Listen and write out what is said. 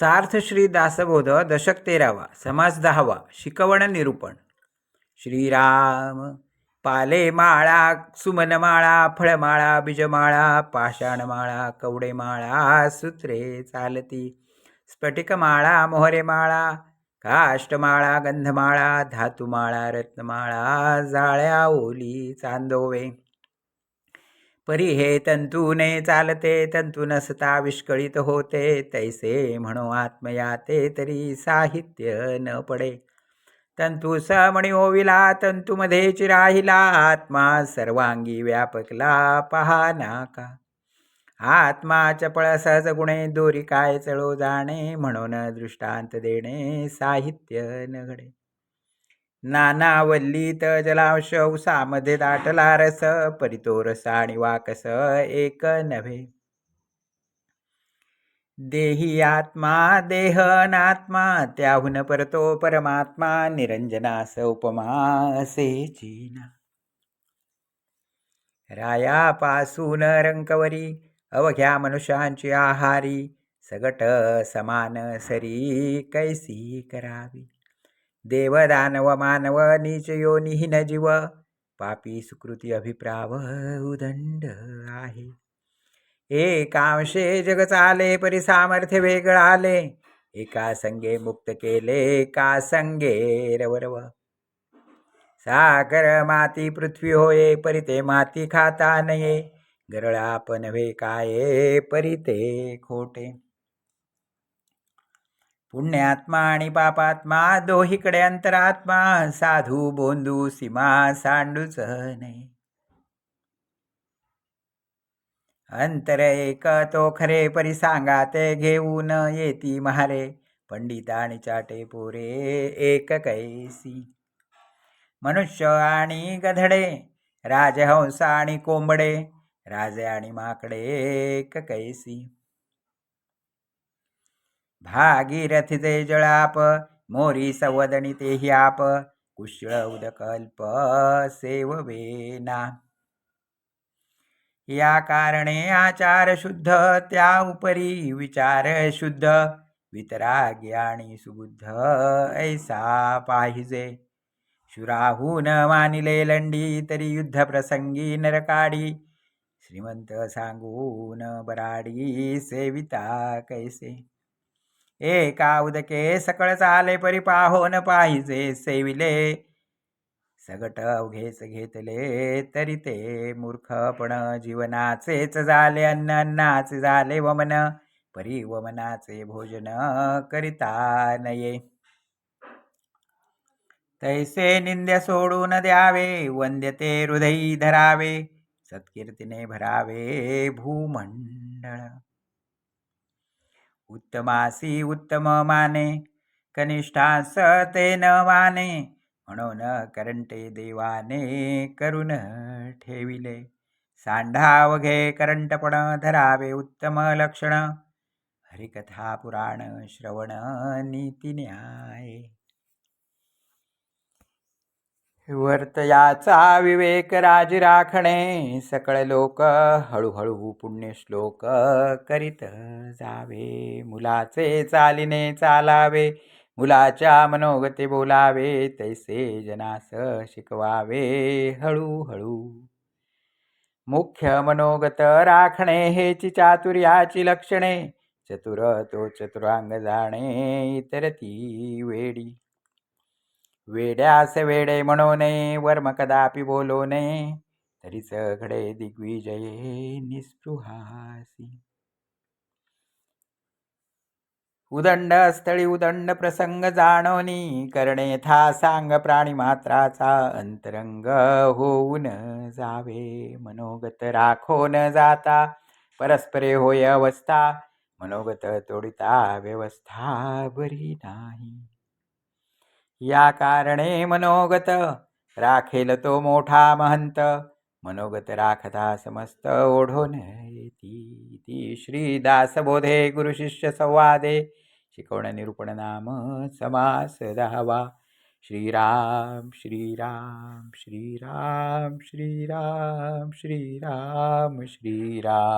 सार्थ श्री दासबोध दशक तेरावा समास दहावा शिकवण निरूपण. श्रीराम पाले माळा सुमनमाळा फळमाळा बीजमाळा पाषाणमाळा कवडेमाळा सूत्रे चालती. स्फटिकमाळा मोहरेमाळा काष्टमाळा गंधमाळा धातुमाळा रत्नमाळा जाळ्या ओली चांदोवे. परी हे तंतूने चालते तंतू नसता विष्कळीत होते तैसे म्हणो आत्मया ते तरी साहित्य न पडे. तंतू समणी ओविला तंतूमध्ये चिराहिला आत्मा सर्वांगी व्यापकला पहा नाका. आत्मा चपळ सहज गुणे दोरी काय चळो जाणे म्हणून दृष्टांत देणे साहित्य न घडे. नानावल्लीत जलांश उसामध्ये दाटला रस परितो रस आणि वाकस एक नव्हे. देही आत्मा देह नात्मा त्याहून परतो परमात्मा निरंजनास उपमा असे चीना रायापासून रंकवरी अवघ्या मनुष्यांची आहारी सगट समान सरी कैसी करावी. देव दानव मानव नीच योनिहीन जीव पापी सुकृती अभिप्राव उदंड आहे। एकांशे जग चाले परी सामर्थ्य वेगळाले। एका संगे मुक्त केले का संगे रवरव। सागर माती पृथ्वी होये परी ते माती खाता नये। गरळा पण वे काये परी ते खोटे। पुण्यात्मा आणि पापात्मा दोहीकडे अंतरात्मा साधू बोंदू सीमा सांडूच नाही अंतर एक तो खरे परी सांगा ते घेऊन येती महारे. पंडित आणि चाटे पोरे एक कैसी. मनुष्य आणि गधडे राजहंस आणि कोंबडे राजे आणि माकडे एक कैसी. भागीरथीचे जळाप मोरी संवदनी ते आप कुशळ उदकल्प सेववेना. या कारणे आचार शुद्ध त्या उपरी विचार शुद्ध वितराग्याणी आणि सुबुद्ध ऐसा पाहिजे. शुराहून मानिले लंडी तरी युद्ध प्रसंगी नरकाडी श्रीमंत सांगून बराडी सेविता कैसे? एका उदके सकळ आले परी पाहोन पाहिजे सेविले? सगट अवघेच घेतले तरी ते मूर्खपण जीवनाचेच झाले अन्न अन्नाचे झाले वमन. परी वमनाचे भोजन करिता नये. तैसे निंद्य सोडून द्यावे वंद्य ते हृदयी धरावे सत्कीर्तीने भरावे भूमंडळ. उत्तमासी उत्तम माने कनिष्ठास ते न माने म्हणून करंटे देवाने करून ठेविले. सांढाव घे करंटपण धरावे उत्तम लक्षण हरिकथा पुराण श्रवण नीती न्याय. वर्तयाचा विवेक राज राखणे सकळ लोक हळूहळू पुण्यश्लोक करीत जावे. मुलाचे चालिने चालावे मुलाच्या मनोगते बोलावे तैसे जनास शिकवावे हळूहळू. मुख्य मनोगत राखणे हेची चातुर्याची लक्षणे चतुर तो चतुरांग जाणे इतर ती वेडी. वेड्यास वेडे म्हणून नये वर्म कदापि बोलो नये. तरी सगळे दिग्विजये निस्पृहासी. उदंड स्थळी उदंड प्रसंग जाणवनी करणे था सांग प्राणी मात्राचा अंतरंग होऊन जावे. मनोगत राखो न जाता परस्परे होय अवस्था मनोगत तोडिता व्यवस्था बरी नाही. या कारणे मनोगत. राखेल तो मोठा महंत. मनोगत राखता समस्त ओढून येती ती श्री दासबोधे गुरुशिष्य संवादे. शिकवण निरूपण नाम समास दहावा. श्रीराम श्रीराम श्रीराम श्रीराम श्रीराम श्रीराम.